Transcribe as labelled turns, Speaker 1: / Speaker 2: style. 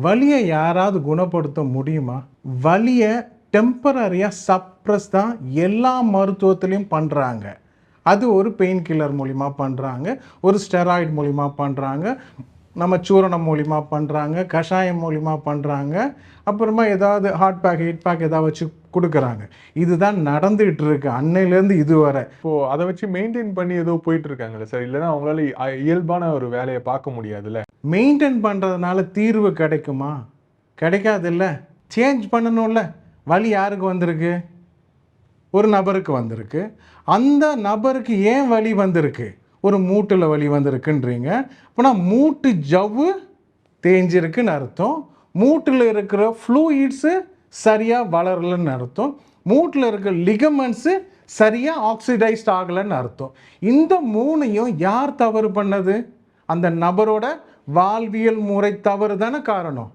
Speaker 1: வலியை யாராவது குணப்படுத்த முடியுமா? வலியை டெம்பரரியாக சப்ரஸ் தான் எல்லா மருத்துவத்திலையும் பண்ணுறாங்க அது ஒரு பெயின் கில்லர் மூலிமா பண்ணுறாங்க ஒரு ஸ்டெராய்டு மூலிமா பண்ணுறாங்க நம்ம சூரணம் மூலிமா பண்ணுறாங்க கஷாயம் மூலிமா பண்ணுறாங்க அப்புறமா ஏதாவது ஹாட் பேக் ஹீட் பேக் ஏதாவது வச்சு கொடுக்குறாங்க. இதுதான் நடந்துகிட்டு இருக்கு அன்னையிலேருந்து இதுவரை.
Speaker 2: இப்போ அதை வச்சு மெயின்டைன் பண்ணி ஏதோ போயிட்டு இருக்காங்கல்ல சார் இல்லைன்னா அவங்களால இயல்பான ஒரு வேலையை பார்க்க முடியாதுல்ல?
Speaker 1: மெயின்டைன் பண்ணுறதுனால தீர்வு கிடைக்குமா? கிடைக்காதுல்ல. சேஞ்ச் பண்ணணும்ல. வலி யாருக்கு வந்திருக்கு? ஒரு நபருக்கு வந்திருக்கு. அந்த நபருக்கு ஏன் வலி வந்திருக்கு? ஒரு மூட்டில் வலி வந்திருக்குன்றீங்க. அப்போனா மூட்டு ஜவ்வு தேஞ்சிருக்குன்னு அர்த்தம். மூட்டில் இருக்கிற ஃப்ளூயிட்ஸு சரியாக வளரலன்னு அர்த்தம். மூட்டில் இருக்கிற லிகமெண்ட்ஸு சரியாக ஆக்சிடைஸ்ட் ஆகலைன்னு அர்த்தம். இந்த மூணையும் யார் தவறு பண்ணது? அந்த நபரோட வாழ்வியல் முறை தவறு தானே காரணம்.